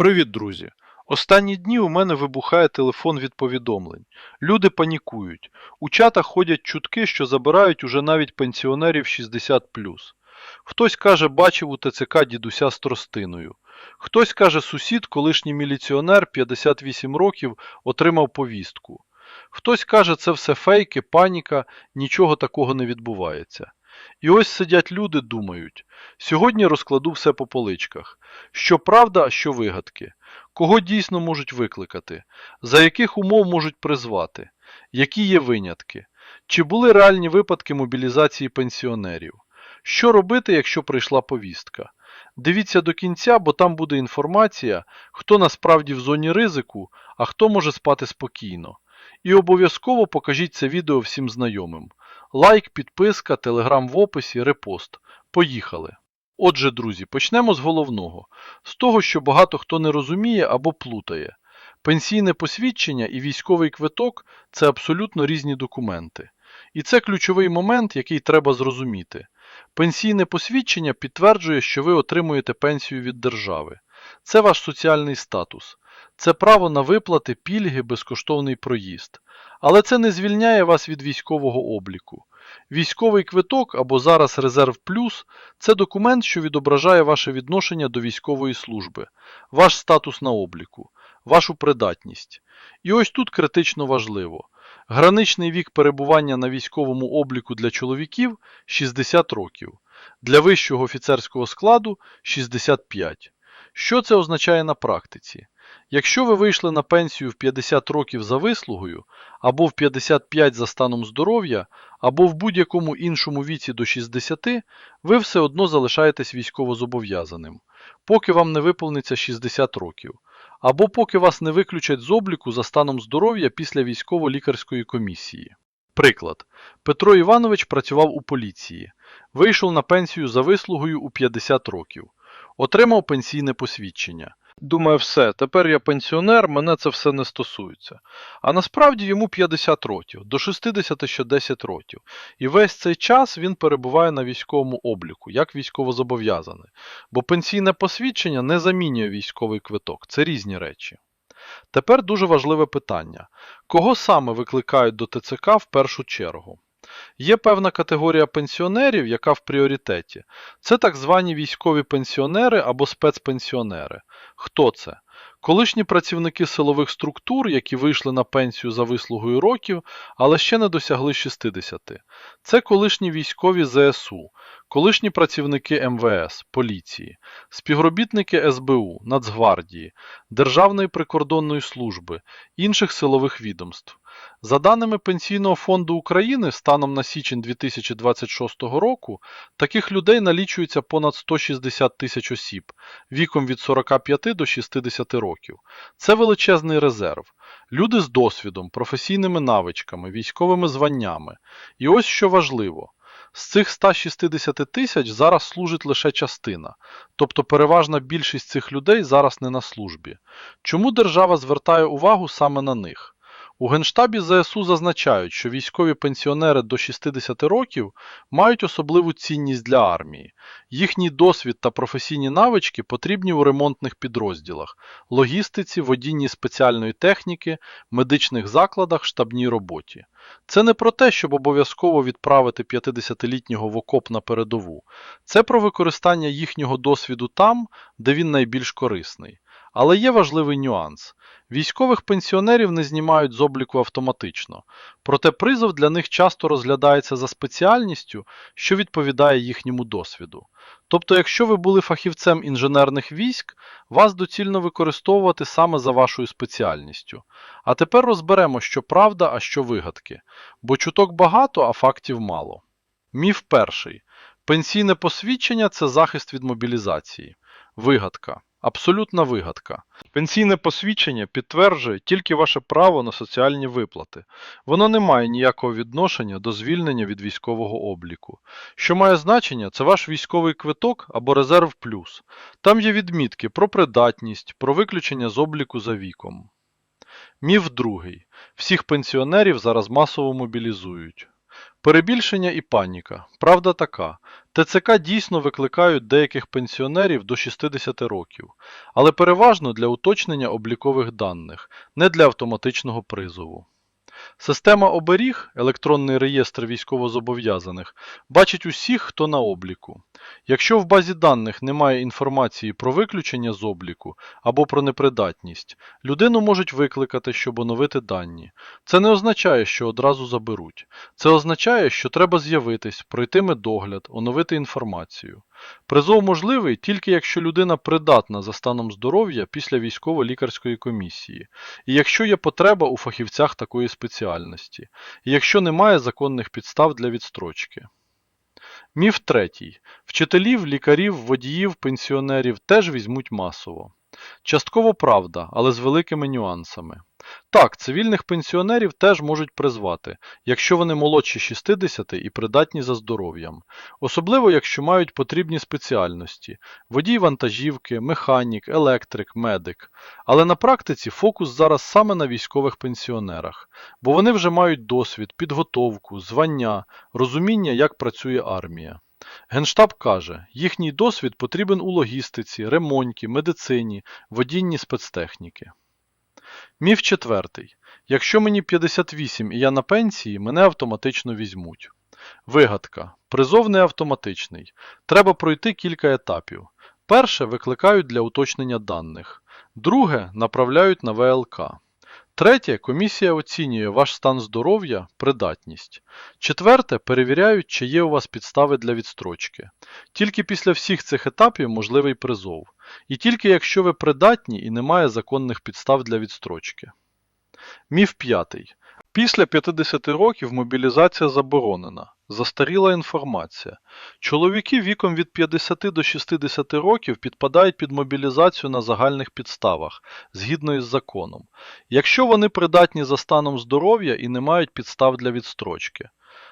Привіт, друзі! Останні дні у мене вибухає телефон від повідомлень. Люди панікують. У чатах ходять чутки, що забирають уже навіть пенсіонерів 60. Хтось каже, бачив у ТЦК дідуся з тростиною. Хтось каже, сусід, колишній міліціонер 58 років, отримав повістку. Хтось каже, це все фейки, паніка, нічого такого не відбувається. І ось сидять люди, думають. Сьогодні розкладу все по поличках. Що правда, що вигадки. Кого дійсно можуть викликати? За яких умов можуть призвати? Які є винятки? Чи були реальні випадки мобілізації пенсіонерів? Що робити, якщо прийшла повістка? Дивіться до кінця, бо там буде інформація, хто насправді в зоні ризику, а хто може спати спокійно. І обов'язково покажіть це відео всім знайомим. Лайк, підписка, телеграм в описі, репост. Поїхали! Отже, друзі, почнемо з головного. З того, що багато хто не розуміє або плутає. Пенсійне посвідчення і військовий квиток це абсолютно різні документи. І це ключовий момент, який треба зрозуміти. Пенсійне посвідчення підтверджує, що ви отримуєте пенсію від держави. Це ваш соціальний статус. Це право на виплати, пільги, безкоштовний проїзд. Але це не звільняє вас від військового обліку. Військовий квиток або зараз резерв плюс це документ, що відображає ваше відношення до військової служби, ваш статус на обліку, вашу придатність. І ось тут критично важливо. Граничний вік перебування на військовому обліку для чоловіків 60 років, для вищого офіцерського складу 65. Що це означає на практиці? Якщо ви вийшли на пенсію в 50 років за вислугою, або в 55 за станом здоров'я, або в будь-якому іншому віці до 60, ви все одно залишаєтесь військовозобов'язаним, поки вам не виповниться 60 років, або поки вас не виключать з обліку за станом здоров'я після військово-лікарської комісії. Приклад. Петро Іванович працював у поліції, вийшов на пенсію за вислугою у 50 років, отримав пенсійне посвідчення. Думає, все, тепер я пенсіонер, мене це все не стосується. А насправді йому 50 років, до 60 ще 10 років. І весь цей час він перебуває на військовому обліку, як військовозобов'язаний. Бо пенсійне посвідчення не замінює військовий квиток, це різні речі. Тепер дуже важливе питання: кого саме викликають до ТЦК в першу чергу? Є певна категорія пенсіонерів, яка в пріоритеті. Це так звані військові пенсіонери або спецпенсіонери. Хто це? Колишні працівники силових структур, які вийшли на пенсію за вислугою років, але ще не досягли 60. Це колишні військові ЗСУ, колишні працівники МВС, поліції, співробітники СБУ, Нацгвардії, Державної прикордонної служби, інших силових відомств. За даними Пенсійного фонду України, станом на січень 2026 року таких людей налічується понад 160 тисяч осіб віком від 45 до 60 років. Це величезний резерв. Люди з досвідом, професійними навичками, військовими званнями. І ось що важливо. З цих 160 тисяч зараз служить лише частина, тобто переважна більшість цих людей зараз не на службі. Чому держава звертає увагу саме на них? У Генштабі ЗСУ зазначають, що військові пенсіонери до 60 років мають особливу цінність для армії. Їхній досвід та професійні навички потрібні у ремонтних підрозділах, логістиці, водінні спеціальної техніки, медичних закладах, штабній роботі. Це не про те, щоб обов'язково відправити 50-літнього в окоп на передову. Це про використання їхнього досвіду там, де він найбільш корисний. Але є важливий нюанс. Військових пенсіонерів не знімають з обліку автоматично, проте призов для них часто розглядається за спеціальністю, що відповідає їхньому досвіду. Тобто, якщо ви були фахівцем інженерних військ, вас доцільно використовувати саме за вашою спеціальністю. А тепер розберемо, що правда, а що вигадки, бо чуток багато, а фактів мало. Міф перший. Пенсійне посвідчення це захист від мобілізації. Вигадка. Абсолютна вигадка. Пенсійне посвідчення підтверджує тільки ваше право на соціальні виплати. Воно не має ніякого відношення до звільнення від військового обліку. Що має значення, це ваш військовий квиток або резерв плюс. Там є відмітки про придатність, про виключення з обліку за віком. Міф другий. Всіх пенсіонерів зараз масово мобілізують. Перебільшення і паніка. Правда така. ТЦК дійсно викликають деяких пенсіонерів до 60 років, але переважно для уточнення облікових даних, не для автоматичного призову. Система оберіг, електронний реєстр військовозобов'язаних, бачить усіх, хто на обліку. Якщо в базі даних немає інформації про виключення з обліку або про непридатність, людину можуть викликати, щоб оновити дані. Це не означає, що одразу заберуть. Це означає, що треба з'явитись, пройти медогляд, оновити інформацію. Призов можливий тільки якщо людина придатна за станом здоров'я після військово-лікарської комісії, і якщо є потреба у фахівцях такої спеціальності, і якщо немає законних підстав для відстрочки. Міф третій. Вчителів, лікарів, водіїв, пенсіонерів теж візьмуть масово. Частково правда, але з великими нюансами. Так, цивільних пенсіонерів теж можуть призвати, якщо вони молодші 60 і придатні за здоров'ям, особливо якщо мають потрібні спеціальності водій вантажівки, механік, електрик, медик. Але на практиці фокус зараз саме на військових пенсіонерах, бо вони вже мають досвід, підготовку, звання, розуміння, як працює армія. Генштаб каже, їхній досвід потрібен у логістиці, ремонті, медицині, водінні спецтехніки. Міф четвертий. Якщо мені 58 і я на пенсії, мене автоматично візьмуть. Вигадка. Призов не автоматичний. Треба пройти кілька етапів. Перше викликають для уточнення даних. Друге направляють на ВЛК. Третє, комісія оцінює ваш стан здоров'я, придатність. Четверте, перевіряють, чи є у вас підстави для відстрочки. Тільки після всіх цих етапів можливий призов. І тільки якщо ви придатні і немає законних підстав для відстрочки. Міф п'ятий. Після 50 років мобілізація заборонена. Застаріла інформація. Чоловіки віком від 50 до 60 років підпадають під мобілізацію на загальних підставах, згідно із законом, якщо вони придатні за станом здоров'я і не мають підстав для відстрочки.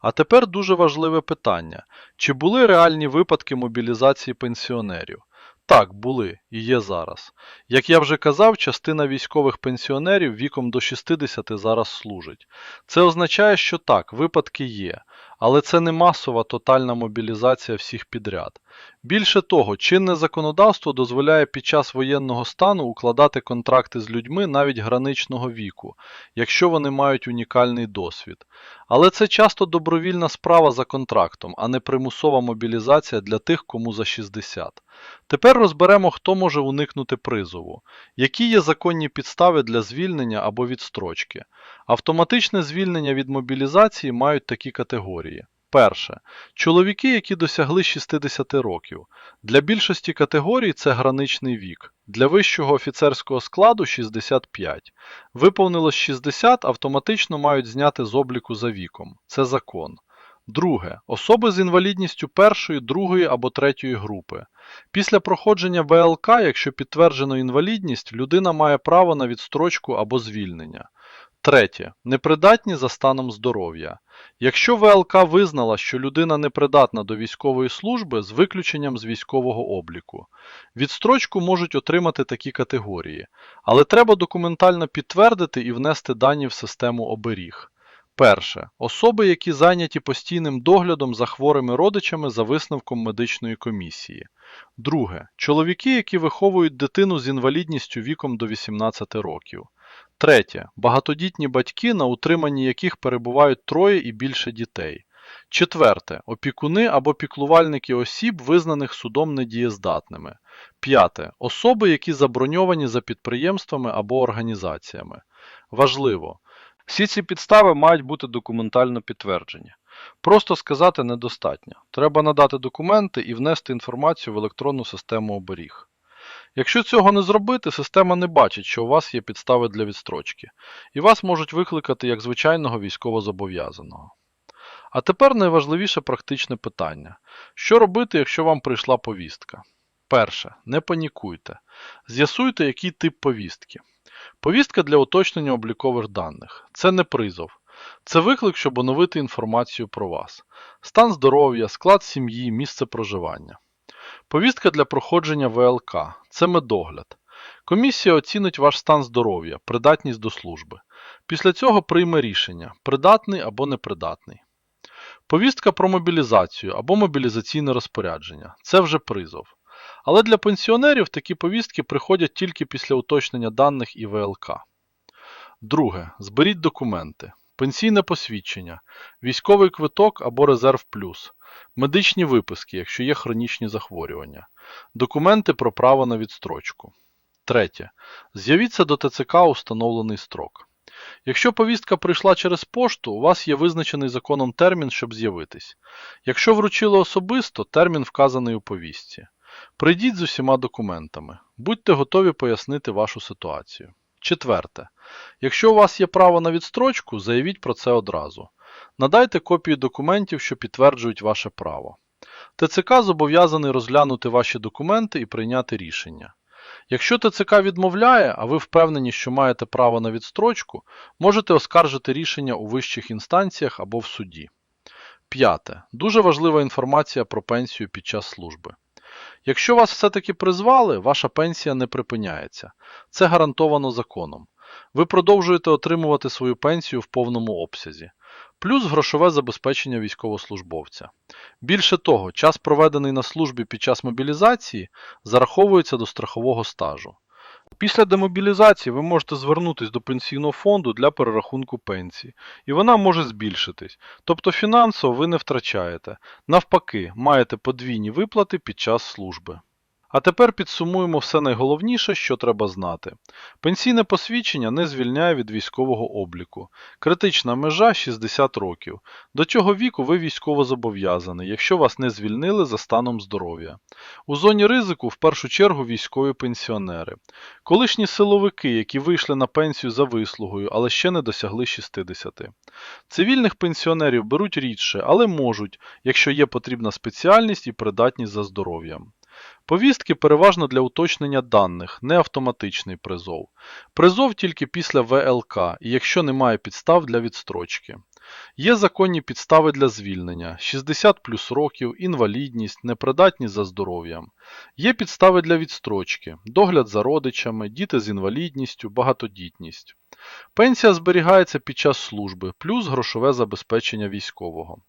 А тепер дуже важливе питання: чи були реальні випадки мобілізації пенсіонерів? Так, були і є зараз. Як я вже казав, частина військових пенсіонерів віком до 60 зараз служить. Це означає, що так, випадки є, але це не масова тотальна мобілізація всіх підряд. Більше того, чинне законодавство дозволяє під час воєнного стану укладати контракти з людьми навіть граничного віку, якщо вони мають унікальний досвід. Але це часто добровільна справа за контрактом, а не примусова мобілізація для тих, кому за 60. Тепер розберемо, хто може уникнути призову, які є законні підстави для звільнення або відстрочки. Автоматичне звільнення від мобілізації мають такі категорії. Перше. Чоловіки, які досягли 60 років. Для більшості категорій це граничний вік. Для вищого офіцерського складу 65. Виповнилось 60, автоматично мають зняти з обліку за віком. Це закон. Друге. Особи з інвалідністю першої, другої або третьої групи. Після проходження ВЛК, якщо підтверджено інвалідність, людина має право на відстрочку або звільнення. Третє. Непридатні за станом здоров'я. Якщо ВЛК визнала, що людина непридатна до військової служби з виключенням з військового обліку. Відстрочку можуть отримати такі категорії, але треба документально підтвердити і внести дані в систему оберіг. Перше. Особи, які зайняті постійним доглядом за хворими родичами за висновком медичної комісії. Друге. Чоловіки, які виховують дитину з інвалідністю віком до 18 років. Третє. Багатодітні батьки, на утриманні яких перебувають троє і більше дітей. Четверте. Опікуни або піклувальники осіб, визнаних судом недієздатними. П'яте. Особи, які заброньовані за підприємствами або організаціями. Важливо. Всі ці підстави мають бути документально підтверджені. Просто сказати недостатньо. Треба надати документи і внести інформацію в електронну систему оберіг. Якщо цього не зробити, система не бачить, що у вас є підстави для відстрочки, і вас можуть викликати як звичайного військовозобов'язаного. А тепер найважливіше практичне питання: що робити, якщо вам прийшла повістка? Перше, не панікуйте. З'ясуйте, який тип повістки. Повістка для уточнення облікових даних. Це не призов. Це виклик, щоб оновити інформацію про вас. Стан здоров'я, склад сім'ї, місце проживання. Повістка для проходження ВЛК. Це медогляд. Комісія оцінить ваш стан здоров'я, придатність до служби. Після цього прийме рішення, придатний або непридатний. Повістка про мобілізацію або мобілізаційне розпорядження це вже призов. Але для пенсіонерів такі повістки приходять тільки після уточнення даних і ВЛК. Друге. Зберіть документи. Пенсійне посвідчення, військовий квиток або резерв плюс, медичні виписки, якщо є хронічні захворювання, документи про право на відстрочку. Третє. З'явіться до ТЦК у встановлений строк. Якщо повістка прийшла через пошту, у вас є визначений законом термін, щоб з'явитись. Якщо вручили особисто, термін вказаний у повістці. Прийдіть з усіма документами. Будьте готові пояснити вашу ситуацію. Четверте. Якщо у вас є право на відстрочку, заявіть про це одразу. Надайте копії документів, що підтверджують ваше право. ТЦК зобов'язаний розглянути ваші документи і прийняти рішення. Якщо ТЦК відмовляє, а ви впевнені, що маєте право на відстрочку, можете оскаржити рішення у вищих інстанціях або в суді. П'яте. Дуже важлива інформація про пенсію під час служби. Якщо вас все-таки призвали, ваша пенсія не припиняється. Це гарантовано законом. Ви продовжуєте отримувати свою пенсію в повному обсязі, плюс грошове забезпечення військовослужбовця. Більше того, час, проведений на службі під час мобілізації, зараховується до страхового стажу. Після демобілізації ви можете звернутися до пенсійного фонду для перерахунку пенсії, і вона може збільшитись. Тобто фінансово ви не втрачаєте. Навпаки, маєте подвійні виплати під час служби. А тепер підсумуємо все найголовніше, що треба знати. Пенсійне посвідчення не звільняє від військового обліку. Критична межа 60 років. До цього віку ви військово зобов'язаний, якщо вас не звільнили за станом здоров'я. У зоні ризику в першу чергу військові пенсіонери. Колишні силовики, які вийшли на пенсію за вислугою, але ще не досягли 60. Цивільних пенсіонерів беруть рідше, але можуть, якщо є потрібна спеціальність і придатність за здоров'ям. Повістки переважно для уточнення даних, не автоматичний призов. Призов тільки після ВЛК і якщо немає підстав для відстрочки. Є законні підстави для звільнення 60 плюс років, інвалідність, непридатність за здоров'ям. Є підстави для відстрочки, догляд за родичами, діти з інвалідністю, багатодітність. Пенсія зберігається під час служби, плюс грошове забезпечення військового.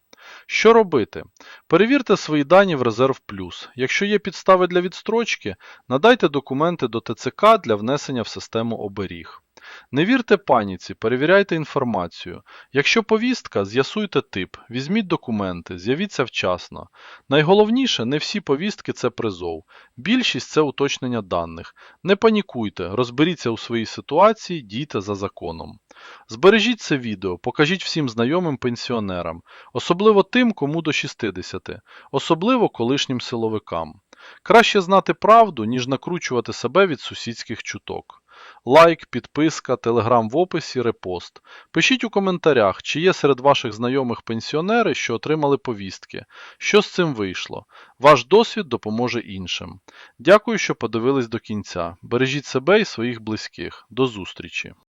Що робити? Перевірте свої дані в резерв плюс. Якщо є підстави для відстрочки, надайте документи до ТЦК для внесення в систему оберіг. Не вірте паніці, перевіряйте інформацію. Якщо повістка, з'ясуйте тип, візьміть документи, з'явіться вчасно. Найголовніше, не всі повістки це призов. Більшість це уточнення даних. Не панікуйте, розберіться у своїй ситуації, дійте за законом. Збережіть це відео, покажіть всім знайомим пенсіонерам, особливо тим, кому до 60, особливо колишнім силовикам. Краще знати правду, ніж накручувати себе від сусідських чуток. Лайк, підписка, телеграм в описі, репост. Пишіть у коментарях, чи є серед ваших знайомих пенсіонери, що отримали повістки. Що з цим вийшло? Ваш досвід допоможе іншим. Дякую, що подивились до кінця. Бережіть себе і своїх близьких. До зустрічі!